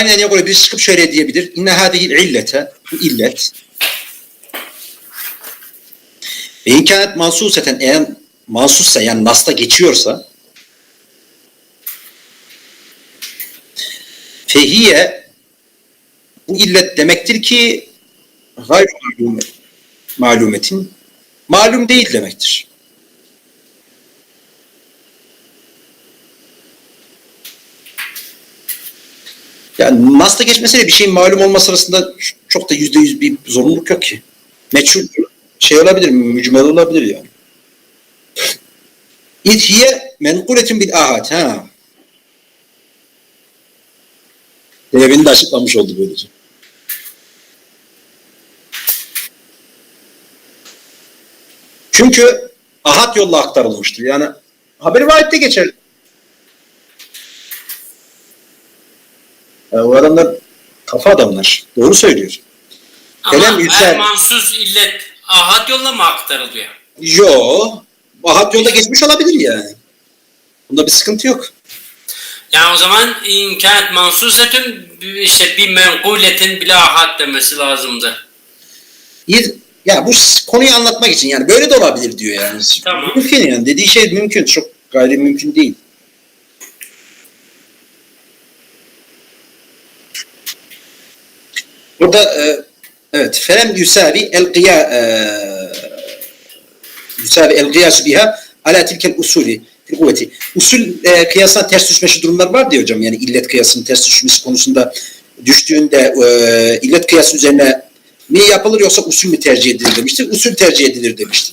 Ve gayrine göre bir çıkıp şöyle diyebilir. İnne hâdihil illete, bu illet. Ve imkanet mansuseten eğer mansussa yani nasta geçiyorsa fehiye bu illet demektir ki gayr malum, malumetin malum değil demektir. Yani Nas'ta geçmesiyle bir şeyin malum olması arasında çok da yüzde yüz bir zorunluluk yok ki. Meçhul şey olabilir, mücmel olabilir yani. İthiye menkuletin bil ahad. Ha. Devini de açıklamış oldu böylece. Çünkü ahad yolla aktarılmıştır. Yani haberi vahiyette geçer. Yani o adamlar kafa adamlar. Doğru söylüyor. Kerem Ama Yüksel. her mansuz illet ahad yolla mı aktarılıyor? Yo. Ahad yolda geçmiş olabilir yani. Bunda bir sıkıntı yok. Yani o zaman imkanat mansusetün işte bir menkuletin bile ahad demesi lazımdı. Bir, ya bu konuyu anlatmak için yani böyle de olabilir diyor yani. Tamam. Mümkün yani. Dediği şey mümkün. Çok gayri mümkün değil. Burada e, evet felem yusavi el kıya e, yusavi el kıyas biha ala tilkel usulü fil kuvveti. Usul e, kıyasına ters düşmesi durumlar var diyor hocam. Yani illet kıyasının ters düşmesi konusunda düştüğünde e, illet kıyası üzerine mi yapılır yoksa usul mü tercih edilir demişti. Usul tercih edilir demişti.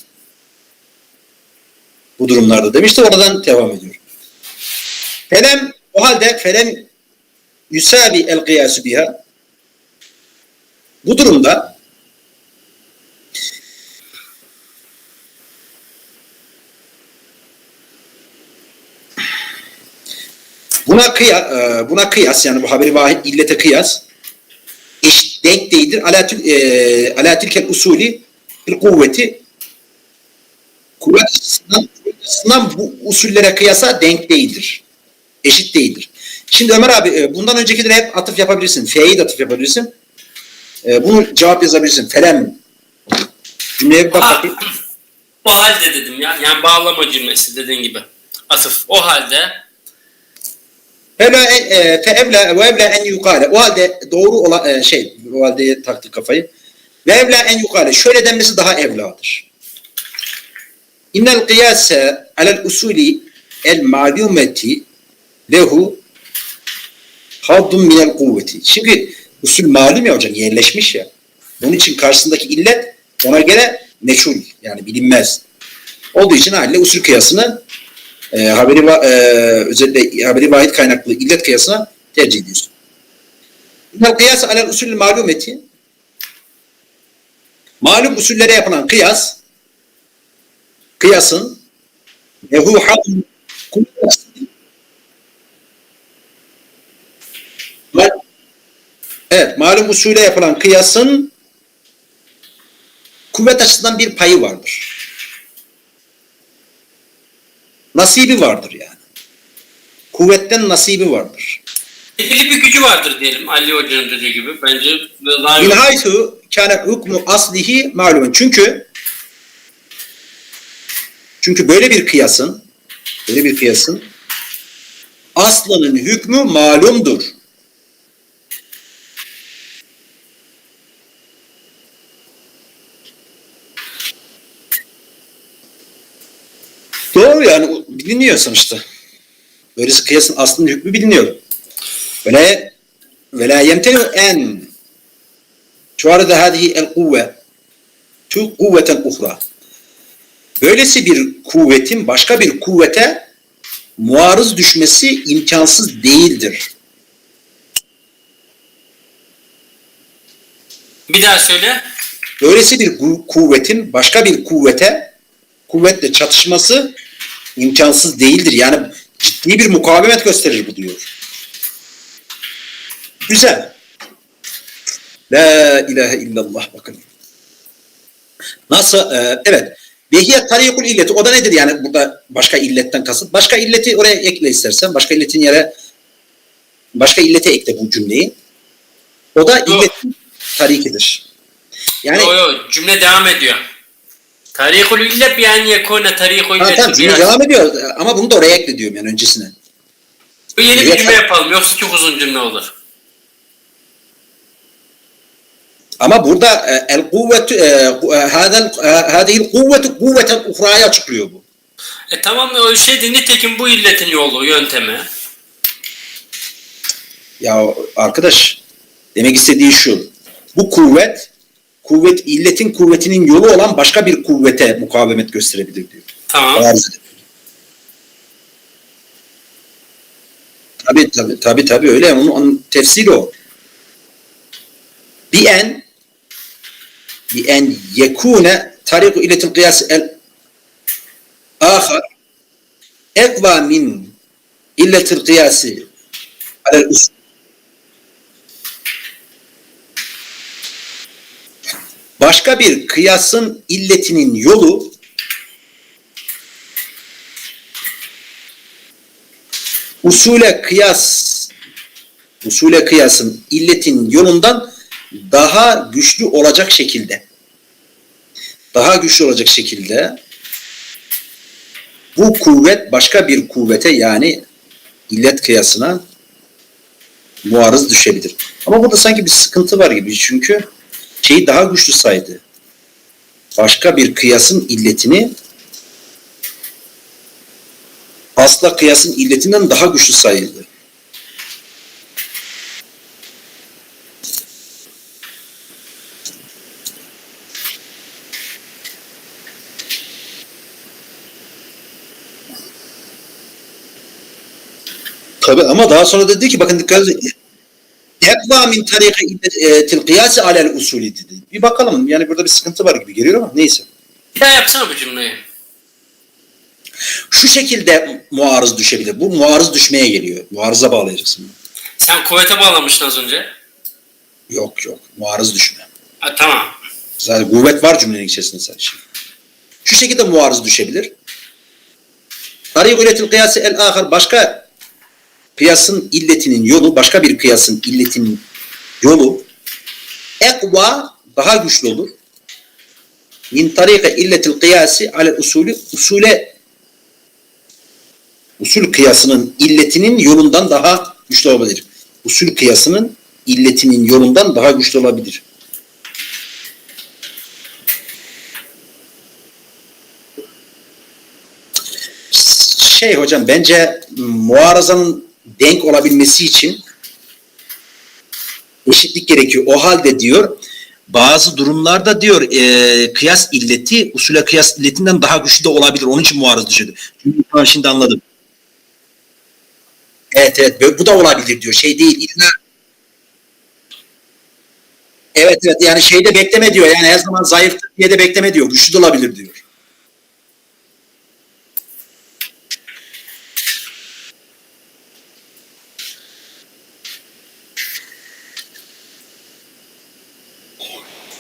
Bu durumlarda demişti. Oradan devam ediyor. Felem o halde felem yusavi el kıyasu biha bu durumda buna kıya, e, buna kıyas yani bu haberi vahid illete kıyas eş, denk değildir. Ala, tül, e, ala tilkel usulü bir kuvveti kuvvet açısından, açısından bu usullere kıyasa denk değildir. Eşit değildir. Şimdi Ömer abi e, bundan öncekilere hep atıf yapabilirsin. F'yi de atıf yapabilirsin. E, bunu cevap yazabilirsin. Felem. Cümleye bir bak Ha, bakayım. o halde dedim ya. Yani bağlama cümlesi dediğin gibi. Atıf. O halde Fevla en, e, fe evla ve evla en yukale. O halde doğru olan e, şey, o halde taktık kafayı. Ve evla en yukale. Şöyle denmesi daha evladır. İnnel kıyase alel usuli el malumeti lehu haddun minel kuvveti. Şimdi usul malum ya hocam yerleşmiş ya. Bunun için karşısındaki illet ona göre meçhul yani bilinmez. Olduğu için haliyle usul kıyasını e, haberi e, özellikle haberi vahid kaynaklı illet kıyasına tercih ediyorsun. İnnel kıyas alel usul malumeti malum usullere yapılan kıyas kıyasın lehu haddun Evet, malum usule yapılan kıyasın kuvvet açısından bir payı vardır. Nasibi vardır yani. Kuvvetten nasibi vardır. belirli bir gücü vardır diyelim. Ali Hoca'nın dediği gibi. Bence daha Min kâne hukmu aslihi malumen. Çünkü çünkü böyle bir kıyasın böyle bir kıyasın aslının hükmü malumdur. Doğru yani biliniyor sonuçta. Böylesi kıyasın aslının hükmü biliniyor. Ve ve la yemtenu en tuarada hadihi el kuvve tu kuvveten uhra. Böylesi bir kuvvetin başka bir kuvvete muarız düşmesi imkansız değildir. Bir daha söyle. Böylesi bir kuvvetin başka bir kuvvete kuvvetle çatışması imkansız değildir. Yani ciddi bir mukavemet gösterir bu diyor. Güzel. La ilahe illallah bakın. Nasıl? Ee, evet. Vehiye tarikul illeti. O da nedir yani burada başka illetten kasıt? Başka illeti oraya ekle istersen. Başka illetin yere başka illete ekle bu cümleyi. O da Yok. illetin tarikidir. Yani Yo yo cümle devam ediyor. Tarihul illet bi en yekune tarihul ha, illet. tamam devam ediyor ama bunu da oraya ekle diyorum yani öncesine. Bu yeni bir cümle yapalım yoksa çok uzun cümle olur. Ama burada e, el kuvvetu e, hadel hadihil kuvvetu kuvveten uhra'yı açıklıyor bu. E tamam o şey nitekim bu illetin yolu, yöntemi. Ya arkadaş demek istediği şu. Bu kuvvet kuvvet illetin kuvvetinin yolu olan başka bir kuvvete mukavemet gösterebilir diyor. Tamam. Arz edebilir. Tabi tabi tabi tabi öyle onun, onun tefsiri o. Bi en bi en yekune tariku illetil kıyas el ahar ekva min illetil kıyasi alel usul başka bir kıyasın illetinin yolu usule kıyas usule kıyasın illetin yolundan daha güçlü olacak şekilde daha güçlü olacak şekilde bu kuvvet başka bir kuvvete yani illet kıyasına muarız düşebilir. Ama burada sanki bir sıkıntı var gibi çünkü şeyi daha güçlü saydı. Başka bir kıyasın illetini asla kıyasın illetinden daha güçlü sayıldı. Tabi ama daha sonra dedi ki bakın dikkat edin. Ekva min tariki kıyası alel usulü dedi. Bir bakalım yani burada bir sıkıntı var gibi geliyor ama neyse. Bir daha yapsana bu cümleyi. Şu şekilde muarız düşebilir. Bu muarız düşmeye geliyor. Muarıza bağlayacaksın. Sen kuvvete bağlamıştın az önce. Yok yok. Muarız düşme. Ha, tamam. Zaten kuvvet var cümlenin içerisinde sadece. Şu şekilde muarız düşebilir. Tarih ületil kıyası el ahar başka kıyasın illetinin yolu, başka bir kıyasın illetinin yolu ekva daha güçlü olur. Min tarika illetil kıyası ale usulü usule usul kıyasının illetinin yolundan daha güçlü olabilir. Usul kıyasının illetinin yolundan daha güçlü olabilir. şey hocam bence muarazanın denk olabilmesi için eşitlik gerekiyor. O halde diyor bazı durumlarda diyor e, kıyas illeti usule kıyas illetinden daha güçlü de olabilir. Onun için muarız düşürdü. Çünkü tamam şimdi anladım. Evet evet bu- da olabilir diyor. Şey değil illa Evet evet yani şeyde bekleme diyor. Yani her zaman zayıf diye de bekleme diyor. Güçlü de olabilir diyor.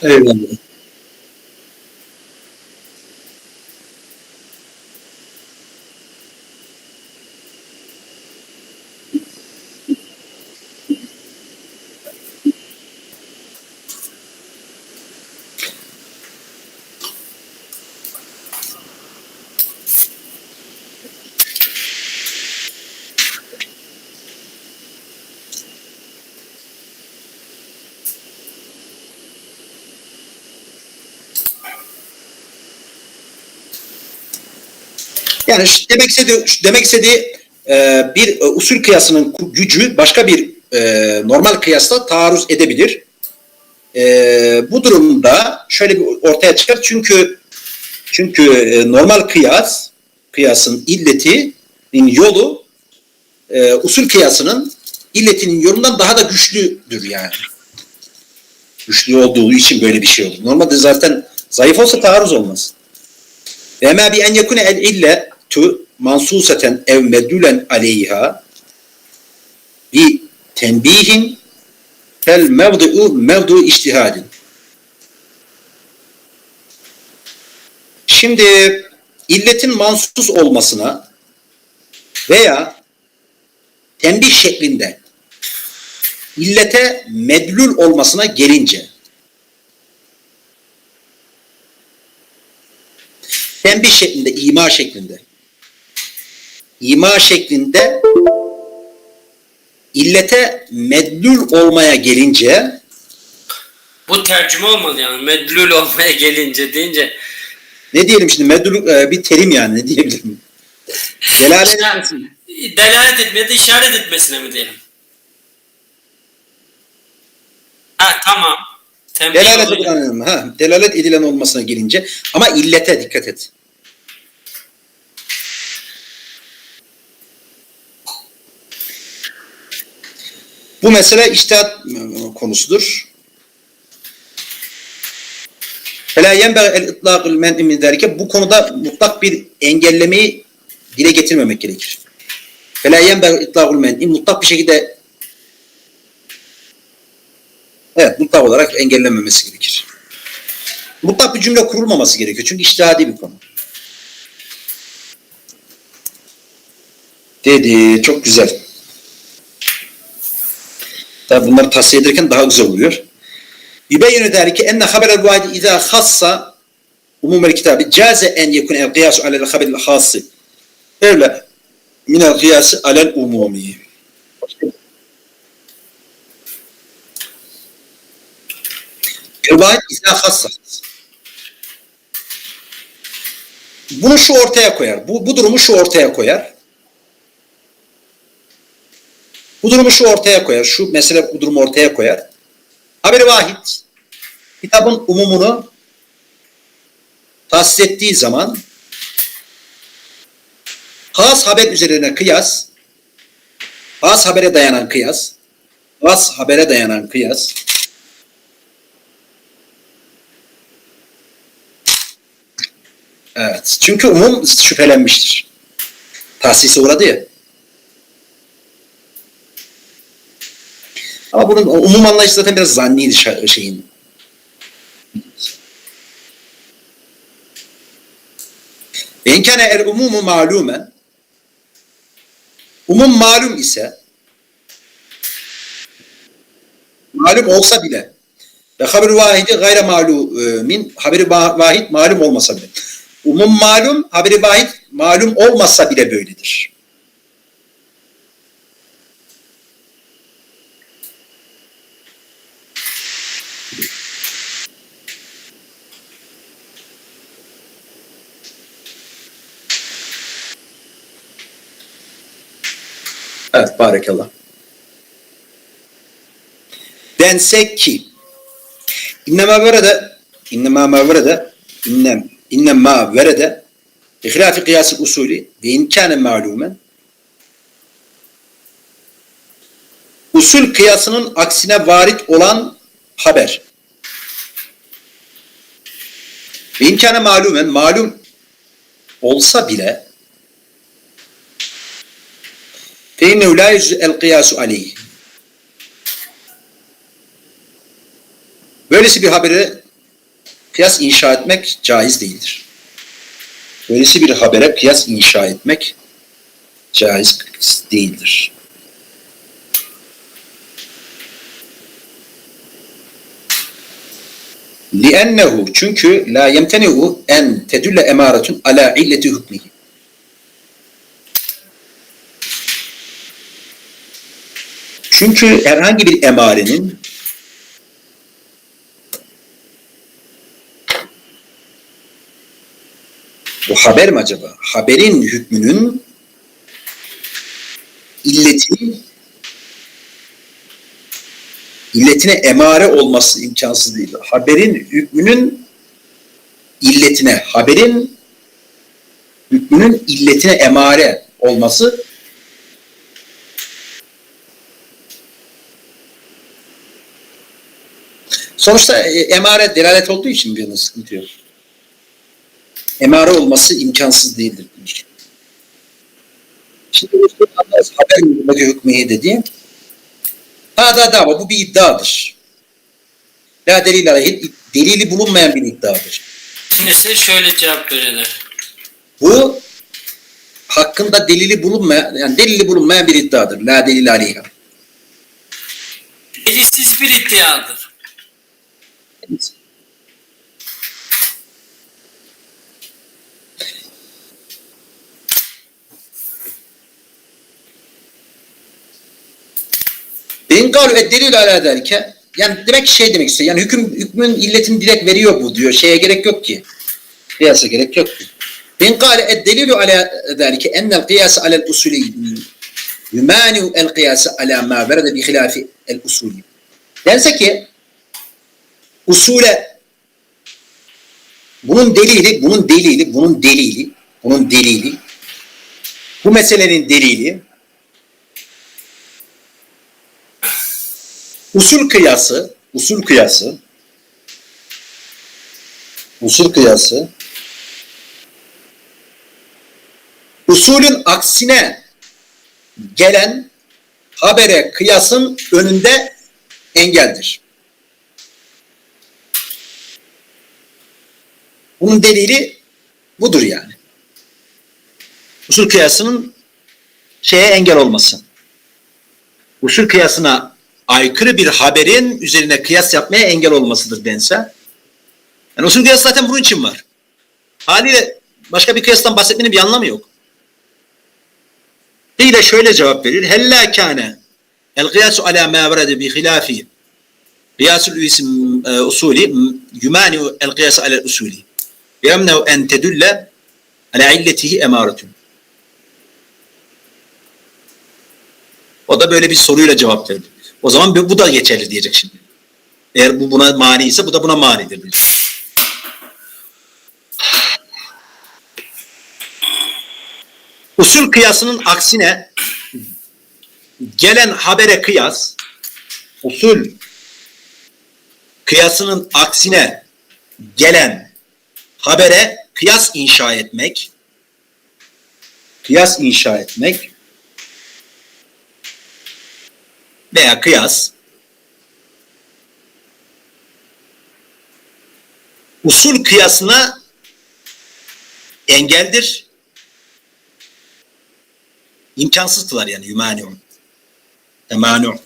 对，对，对。Yani demek istediği, demek istediği e, bir e, usul kıyasının gücü başka bir e, normal kıyasla taarruz edebilir. E, bu durumda şöyle bir ortaya çıkar çünkü çünkü e, normal kıyas kıyasın illetinin yolu e, usul kıyasının illetinin yolundan daha da güçlüdür yani. Güçlü olduğu için böyle bir şey olur. Normalde zaten zayıf olsa taarruz olmaz. Ve ma bi en yekune el illetu mansuseten ev meddulen aleyha bi tenbihin fel mevdu'u mevdu iştihadin. Şimdi illetin mansus olmasına veya tembih şeklinde illete medlul olmasına gelince tembih şeklinde, ima şeklinde ima şeklinde illete medlul olmaya gelince Bu tercüme olmalı yani. Medlul olmaya gelince deyince ne diyelim şimdi medlul e, bir terim yani ne diyebilirim? Delalet etmesin. delalet etmeye de işaret etmesine mi diyelim? Ha tamam. Tembih Delalet edilen, ha, delalet edilen olmasına gelince ama illete dikkat et. Bu mesele iştihat e, konusudur. Yenbeği el itlaqul men'i min zalike. Bu konuda mutlak bir engellemeyi dile getirmemek gerekir. Fela yenbeği itlaqul men'i mutlak bir şekilde Evet, mutlak olarak engellenmemesi gerekir. Mutlak bir cümle kurulmaması gerekiyor. Çünkü iştihadi bir konu. Dedi. Çok güzel. Tabi bunları tavsiye ederken daha güzel oluyor. Yübeyyinü derki enne haberel vahidi izâ khassa umumel kitabı caze en yekun el kıyasu alel haberil khası öyle minel kıyası alel umumi. Rivayet izâ khassa. Bunu şu ortaya koyar. Bu, bu durumu şu ortaya koyar. Bu durumu şu ortaya koyar. Şu mesele bu durumu ortaya koyar. Haberi vahid kitabın umumunu tahsis ettiği zaman has haber üzerine kıyas has habere dayanan kıyas has habere dayanan kıyas Evet. Çünkü umum şüphelenmiştir. Tahsise uğradı ya. Ama bunun umum anlayışı zaten biraz zanniydi şeyin. Enkâne el umumu malumen umum malum ise malum olsa bile ve haber vahidi gayre malumin haberi va- vahid malum olmasa bile. Umum malum, haberi vahid malum olmasa bile böyledir. Evet, barakallah. Dense ki innema verede innema ma verede innem innema verede ihlafi kıyası usulü ve imkâne malumen usul kıyasının aksine varit olan haber ve imkâne malumen malum olsa bile فإنه لا يجوز القياس عليه. Böylesi bir habere kıyas inşa etmek caiz değildir. Böylesi bir habere kıyas inşa etmek caiz değildir. لِأَنَّهُ çünkü la yemteni'u en tedülle emaretun ala illeti hükmihi. Çünkü herhangi bir emarenin bu haber mi acaba? Haberin hükmünün illetinin illetine emare olması imkansız değil. Haberin hükmünün illetine, haberin hükmünün illetine emare olması Sonuçta emare delalet olduğu için bir sıkıntı yok. Emare olması imkansız değildir. Şimdi bu haber hükmü hükmüye dediğim ha da dava bu bir iddiadır. La delil aleyhi delili bulunmayan bir iddiadır. Kimisi şöyle cevap verirler. Bu hakkında delili bulunmayan yani delili bulunmayan bir iddiadır. La delil aleyha. Delilsiz bir iddiadır. Ben kalu ve delil ala derke yani demek şey demek istiyor. Yani hüküm hükmün illetini direkt veriyor bu diyor. Şeye gerek yok ki. Kıyasa gerek yok ki. Ben kâle ed delilu ala derke ennel kıyası alel usulü yumaniu el kıyası ala ma verede bi hilafi el usulü. Dense ki usule. Bunun delili, bunun delili, bunun delili, bunun delili, bu meselenin delili. Usul kıyası, usul kıyası, usul kıyası, usulün aksine gelen habere kıyasın önünde engeldir. Bunun delili budur yani. Usul kıyasının şeye engel olması. Usul kıyasına aykırı bir haberin üzerine kıyas yapmaya engel olmasıdır dense. Yani usul kıyas zaten bunun için var. Haliyle başka bir kıyastan bahsetmenin bir anlamı yok. De şöyle cevap verir. Hella kâne el kıyasu ala ma verede bi hilafi kıyasul e, usuli yumani el kıyas ala usuli yemnev en tedülle ala illetihi emaretun. O da böyle bir soruyla cevap verdi. O zaman bu bu da geçerli diyecek şimdi. Eğer bu buna mani ise bu da buna manidir diyecek. Usul kıyasının aksine gelen habere kıyas usul kıyasının aksine gelen habere kıyas inşa etmek kıyas inşa etmek veya kıyas usul kıyasına engeldir. İmkansız kılar yani yumaniun. Temanu.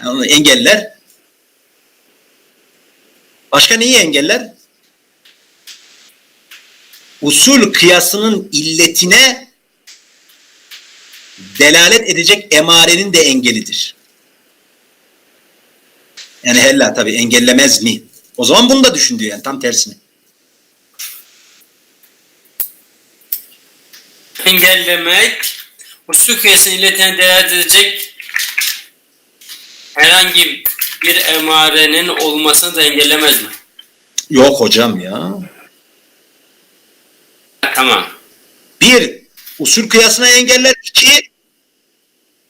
Yani engeller. Başka neyi engeller? Usul kıyasının illetine delalet edecek emarenin de engelidir. Yani hella tabi engellemez mi? O zaman bunu da düşün diyor yani tam tersine. Engellemek, usul kıyasının illetine delalet edecek herhangi bir emarenin olmasını da engellemez mi? Yok hocam ya. Tamam. Bir, usul kıyasına engeller. İki,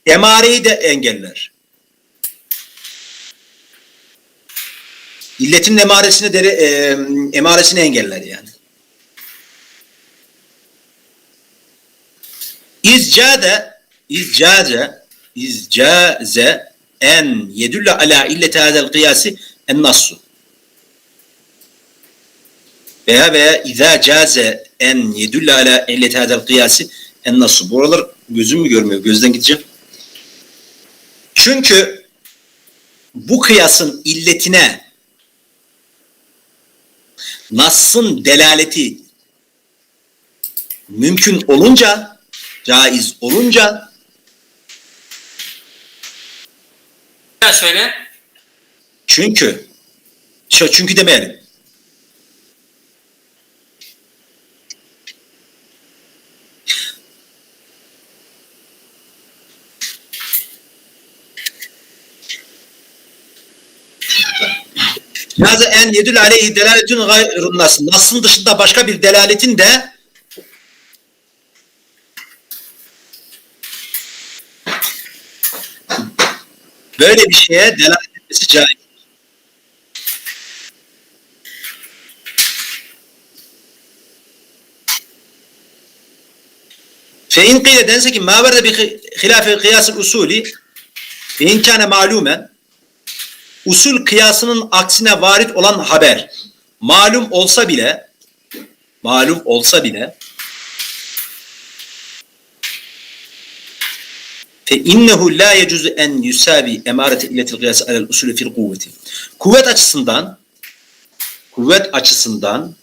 emareyi de engeller. İlletin emaresini, dere, e, emaresini engeller yani. İzcade, izcaze, izcaze en yedülle ala illeti hadel kıyasi en nassu. Veya veya izâ caze en yedülle ala illeti hadel kıyasi en nassu. Buralar gözüm mü görmüyor? Gözden gideceğim. Çünkü bu kıyasın illetine Nass'ın delaleti mümkün olunca, caiz olunca daha söyle. çünkü çünkü demeyelim. Yazı en yedül aleyhi delaletün gayrun nas. Nas'ın dışında başka bir delaletin de böyle bir şeye delalet etmesi caiz. Fe in kıyle dense ki ma verde bi hilafi kıyasıl usulü fe in kâne malumen usul kıyasının aksine varit olan haber malum olsa bile malum olsa bile fe innehu la yecuzu en yusavi emarete illetil kıyası alel usulü fil kuvveti. Kuvvet açısından kuvvet açısından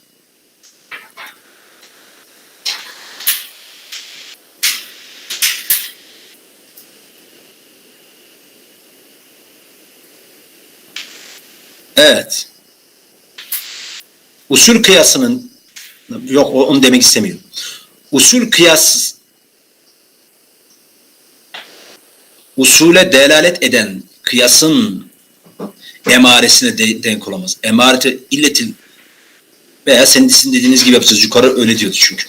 Evet. Usul kıyasının yok onu demek istemiyorum. Usul kıyas usule delalet eden kıyasın emaresine de- denk olamaz. Emarete illetil veya senin sizin dediğiniz gibi yapacağız. Yukarı öyle diyordu çünkü.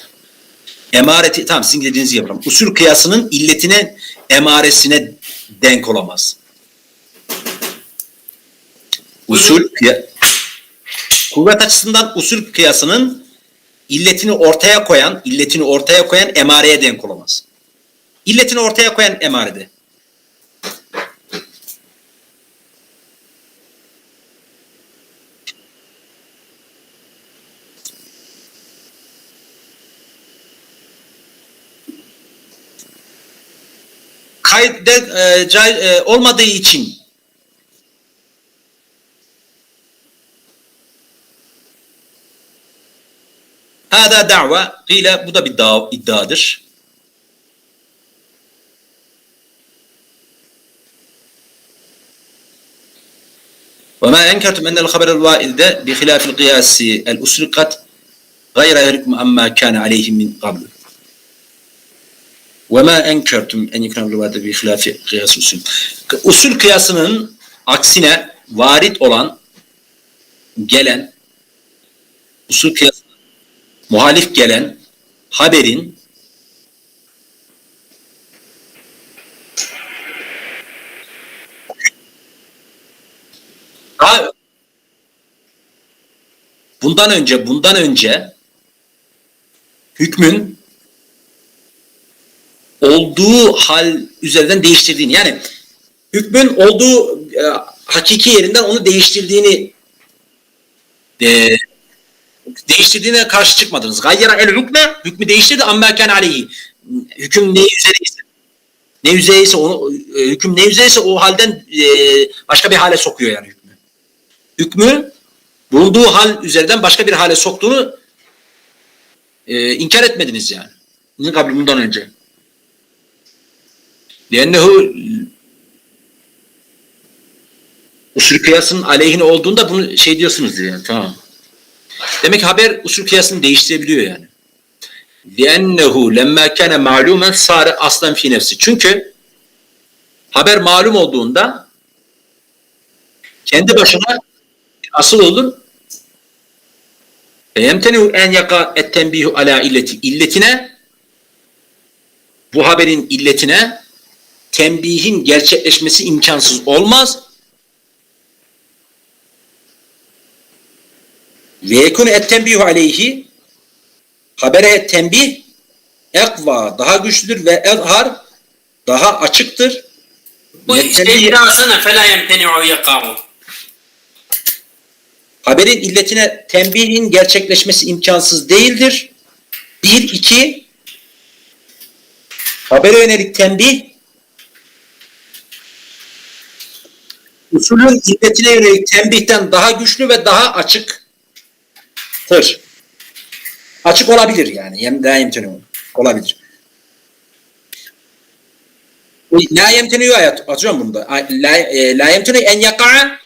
Emareti tamam sizin dediğiniz gibi yapalım. Usul kıyasının illetine emaresine denk olamaz. Usul kuvvet açısından usul kıyasının illetini ortaya koyan, illetini ortaya koyan emareye denk olamaz. İlletini ortaya koyan emarede. Kayde e, e, olmadığı için Hâdâ da'va gîle bu da bir dav, iddiadır. Ve mâ enkertum ennel haberel vailde bi hilâfil kıyâsi el usrikat gayra yerikum amma kâne aleyhim min qablu. Ve mâ enkertum en yekûne rivâde bi hilâfi kıyâsi usul. Usul kıyasının aksine varit olan gelen usul kıyası muhalif gelen haberin daha bundan önce bundan önce hükmün olduğu hal üzerinden değiştirdiğini yani hükmün olduğu e, hakiki yerinden onu değiştirdiğini e, değiştirdiğine karşı çıkmadınız. Gayyara el hükme hükmü değiştirdi amma kan aleyhi. Hüküm ne üzereyse ne üzereyse onu e, hüküm ne üzereyse o halden e, başka bir hale sokuyor yani hükmü. Hükmü bulunduğu hal üzerinden başka bir hale soktuğunu e, inkar etmediniz yani. Bunun kabul bundan önce. Liennehu usul kıyasının aleyhine olduğunda bunu şey diyorsunuz yani tamam. Demek ki haber usul kıyasını değiştirebiliyor yani. لِأَنَّهُ لَمَّا كَانَ مَعْلُومًا sare aslan fi nefsi. Çünkü haber malum olduğunda kendi başına asıl olur. فَيَمْتَنِهُ en yaka ettenbihu ala illeti. İlletine bu haberin illetine tembihin gerçekleşmesi imkansız olmaz. Ve yekunu ettenbihu aleyhi habere tembih ekva daha güçlüdür ve ezhar daha açıktır. Bu işte iddiasına fela yemteni'u yekavu. Haberin illetine tembihin gerçekleşmesi imkansız değildir. Bir, iki, habere yönelik tembih usulün illetine yönelik tembihten daha güçlü ve daha açık açıktır. Açık olabilir yani. La yemtenu olabilir. La yemtenu ayet. Atacağım bunu da. La, yemtenu en yaka'a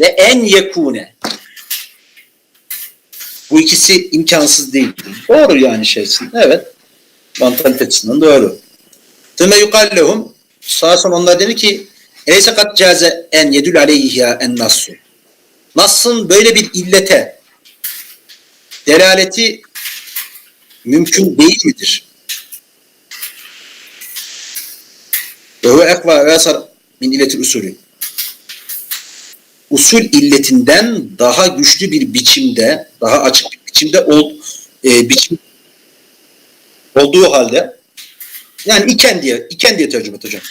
ve en yekune. Bu ikisi imkansız değil. Doğru yani şeysin. Evet. Mantalite açısından doğru. Tüme yukal lehum. Sağa sonra onlar dedi ki Eleyse kat caze en yedül aleyhya en nassu. Nas'ın böyle bir illete delaleti mümkün değil midir? Ve huve ekva ve asar min illetil usulü. Usul illetinden daha güçlü bir biçimde, daha açık bir biçimde ol, e, biçim olduğu halde yani iken diye, iken diye tercüme et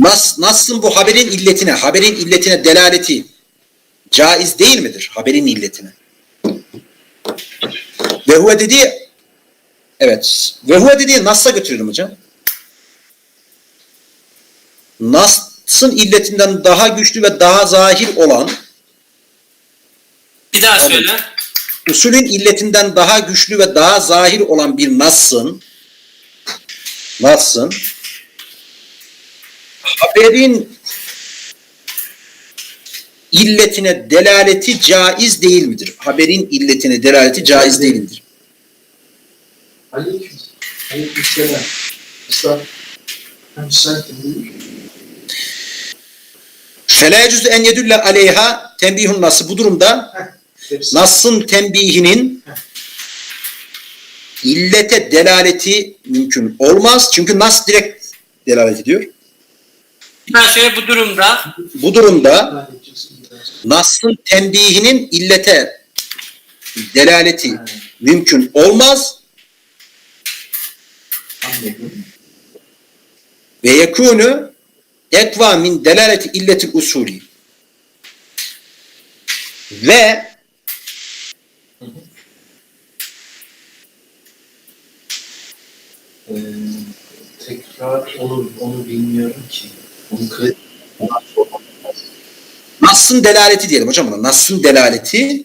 Nas, Nas'ın bu haberin illetine, haberin illetine delaleti caiz değil midir? Haberin illetine. Ve huve dediği evet. Ve huve dediği Nas'a götürüyorum hocam. Nas'ın illetinden daha güçlü ve daha zahir olan Bir daha Tabii. söyle. usulün illetinden daha güçlü ve daha zahir olan bir Nas'ın Nas'ın haberin illetine delaleti caiz değil midir? Haberin illetine delaleti caiz değil midir? Aleyküm. Ben müsaitim. Fela en yedülle aleyha tembihun nası. Bu durumda. Nas'ın tembihinin illete delaleti mümkün olmaz. Çünkü Nas direkt delalet ediyor. Söyle bu durumda Bu durumda. Nas'ın tembihinin illete delaleti mümkün olmaz ve yekûnü ekva min delaleti illeti usulü ve Ee, tekrar olur onu bilmiyorum ki. Nas'ın delaleti diyelim hocam buna. Nas'ın delaleti.